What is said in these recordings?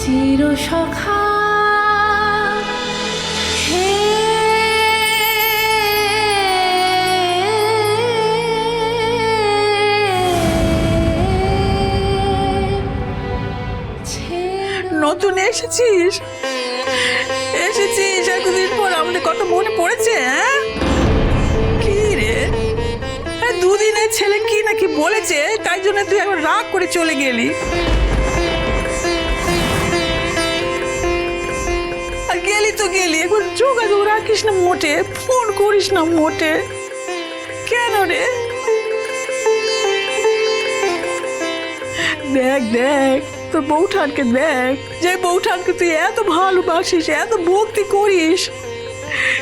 চির সখা। নতুন এসেছিস? এসেছিস? এতদিন পর আমাদের কত মনে পড়েছে হ্যাঁ? কি রে? হ্যাঁ, দুদিনের ছেলে কি নাকি বলেছে? তাই জন্য তুই একবার রাগ করে চলে গেলি। তো গেলি একবার যোগাযোগ রাখিস না মোটে ফোন করিস না মোটে। কেন রে? দেখ দেখ তোর বউঠানকে দেখ। যে বউঠানকে তুই এত ভালোবাসিস এত ভক্তি করিস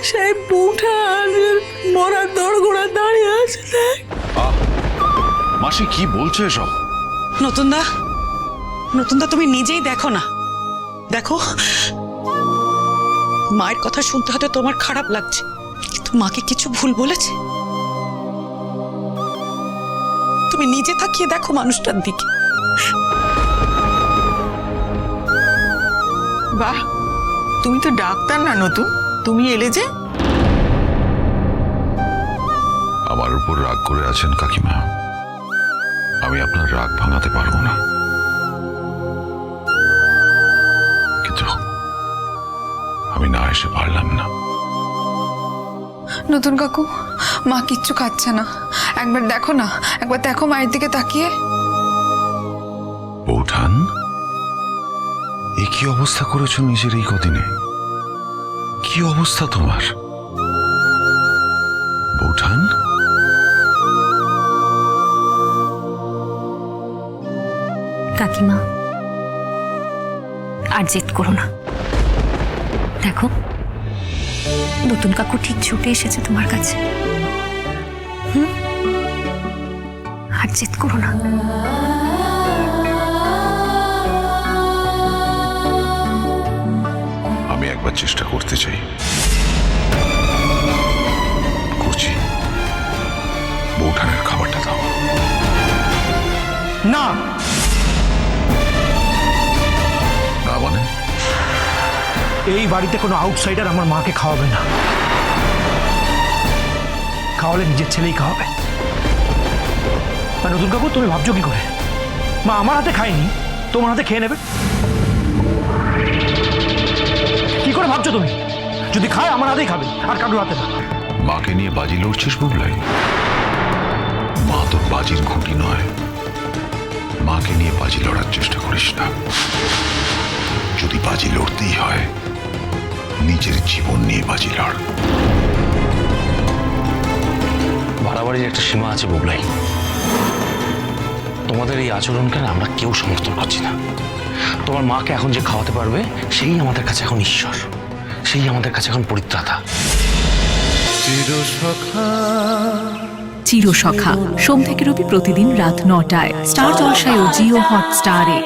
সেই বউঠানের মরার দড়গোড়া দাঁড়িয়ে আছে দেখ। মাসি কি বলছো এসব? নতুন দা নতুন দা তুমি নিজেই দেখো না। দেখো মায়ের কথা শুনতে হয়তো তোমার খারাপ লাগছে। কিন্তু মাকে কিছু ভুল বলেছে? তুমি নিজে তাকিয়ে দেখো মানুষটার দিকে। বাহ তুমি তো ডাক্তার না নতুন। তুমি এলে যে? আমার উপর রাগ করে আছেন কাকিমা। আমি আপনার রাগ ভাঙাতে পারব না। কিন্তু আমি না এসে পারলাম না। নতুন কাকু মা কিচ্ছু খাচ্ছে না। একবার দেখো না একবার দেখো মায়ের দিকে তাকিয়ে। বৌঠান এ কি অবস্থা করেছ নিজের এই কদিনে? কি অবস্থা তোমার? বৌঠান কাকিমা আর জেদ করো না। দেখো নতুন কাকু ঠিক ছুটে এসেছে তোমার কাছে। হুম? আর জেদ করো না। আমি একবার চেষ্টা করতে চাই। করছি। বৌঠানের খাবারটা দাও। না! এই বাড়িতে কোনো আউটসাইডার আমার মাকে খাওয়াবে না। খাওয়ালে নিজের ছেলেই খাওয়াবে। আর নতুন কাকু, তুমি ভাবছ কি করে? মা আমার হাতে খায়নি, তোমার হাতে খেয়ে নেবে? কি করে ভাবছ তুমি? যদি খায়, আমার হাতেই খাবে, আর কারোর হাতে না। মাকে নিয়ে বাজি লড়ছিস বুবলাই? মা তোর বাজির খুঁটি নয়। মাকে নিয়ে বাজি লড়ার চেষ্টা করিস না। যদি বাজি লড়তেই হয় নিজের জীবন নিয়ে বাজি লড় বাড়াবাড়ির একটা সীমা আছে বুবলাই। তোমাদের এই আচরণকে আমরা কেউ সমর্থন করছি না। তোমার মাকে এখন যে খাওয়াতে পারবে সেই আমাদের কাছে এখন ঈশ্বর। সেই আমাদের কাছে এখন পরিত্রাতা। চিরসখা। সোম থেকে রবি প্রতিদিন রাত নটায়। স্টার জলসায় ও জিও হটস্টারে।